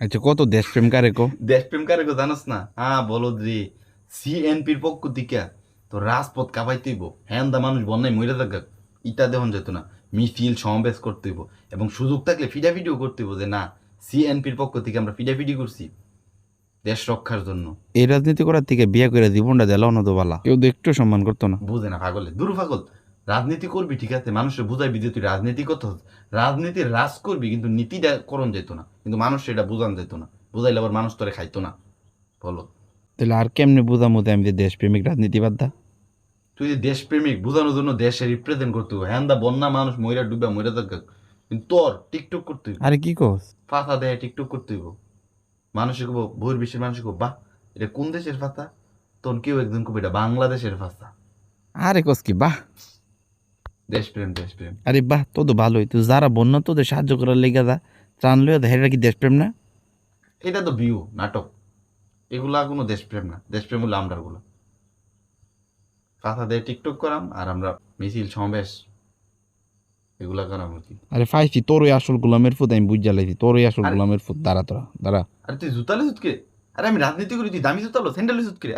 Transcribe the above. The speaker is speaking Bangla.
আচ্ছা কত দেশপ্রেম কারে কো? দেশপ্রেম কারে গো জানোস না? হ্যাঁ বলো রে সিএনপির পক্ষ থেকে তো রাজপথ কাপাইতেইব হ্যান দা মানুষ বন্যায় মরে থাকা ইটা দেহন যেত না। মিছিল সমাবেশ করতে হইব। এবং সুযোগ থাকলে ফিডাফিডিও করতে হইব যে না সিএনপির পক্ষ থেকে আমরা ফিডাফিডি করছি দেশ রক্ষার জন্য। এই রাজনীতি করার থেকে বিয়ে করে জীবনটা দিলাও না তো বালা। কেউ তো একটু সম্মান করতো না। বুঝে না পাগলে। দূর পাগল। রাজনীতি করবি ঠিক আছে? মানুষের বুঝাইবি যে তুই রাজনীতি করতে রাজনীতি রাজ করবি কিন্তু নীতিটা করণ যেত না। কিন্তু মানুষ সেটা বুঝান যেত না। বুঝাইলে আবার মানুষ তোরে খাইতো না। বলো। তাহলে আর কেমনে বুঝামো আমি যে দেশপ্রেমিক রাজনীতিবাদ দা? তুই যে দেশপ্রেমিক বোঝানোর জন্য দেশে রিপ্রেজেন্ট করতে হবে হ্যাঁ দা বন্যা মানুষ ময়রা ডুবা ময়রা থাকা কিন্তু তোর টিকটক করতে আরে কি কস? ফাতা দেয় টিকটক করতে হইব। মানুষে কব বহির বিশ্বের মানুষ কব বাহ এটা কোন দেশের ফাতা তোর কেউ একজন কব এটা বাংলাদেশের ফাতা আরে কস কি বাহ। দেশপ্রেম দেশপ্রেম আরে বাহ তো তো ভালোই। তো যারা বন্যা তোদের সাহায্য করার লেগে যা। ত্রাণ লইয়া দা হেরা কি দেশপ্রেম না? এটা তো বিউ নাটক। এগুলা কোনো দেশপ্রেম না। দেশপ্রেম হলো আমরাগুলো ফাতা দিয়ে টিকটক করাম আর আমরা মিছিল সমাবেশ এগুলা করাম আর কি। আরে ফাইছি তোরই আসল গোলামের ফুট আমি বুঝা লাইছি। তোরই আসল গোলামের ফুট দাঁড়া তোরা দাঁড়া। আরে তুই জুতালে সুতকে আরে আমি রাজনীতি করি তুই দামি জুতালো স্যান্ডেল সুতকে